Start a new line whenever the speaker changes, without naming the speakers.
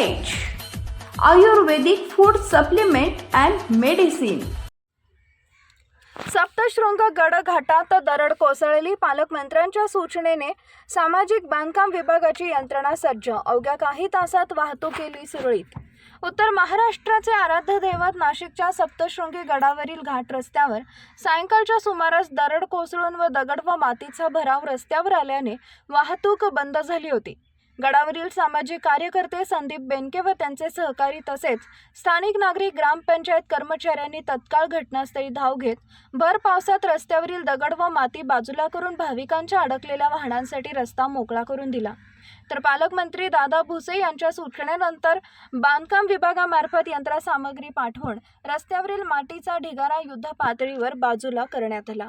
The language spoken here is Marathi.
Ayurvedic food supplement and medicine
Saptashrung Gad घाटात दरड कोसळली. पालकमंत्र्यांच्या सूचनेने सामाजिक बांधकाम विभागाची यंत्रणा सज्ज. अवघ्या काही तासात वाहतूक केली सुरळीत. उत्तर महाराष्ट्राचे आराध्य दैवत नाशिकच्या सप्तशृंगी गडावरील घाट रस्त्यावर सायंकाळच्या सुमारास दरड कोसळून व दगड व मातीचा भराव रस्त्यावर आल्याने वाहतूक बंद झाली होती. गडावरील सामाजिक कार्यकर्ते संदीप बेनके व त्यांचे सहकारी तसेच स्थानिक नागरिक ग्रामपंचायत कर्मचाऱ्यांनी तत्काळ घटनास्थळी धाव घेत भर पावसात रस्त्यावरील दगड व माती बाजूला करून भाविकांच्या अडकलेल्या वाहनांसाठी रस्ता मोकळा करून दिला. तर पालकमंत्री दादा भुसे यांच्या सूचनेनंतर बांधकाम विभागामार्फत यंत्रसामग्री पाठवून रस्त्यावरील मातीचा ढिगारा युद्ध पातळीवर बाजूला करण्यात आला.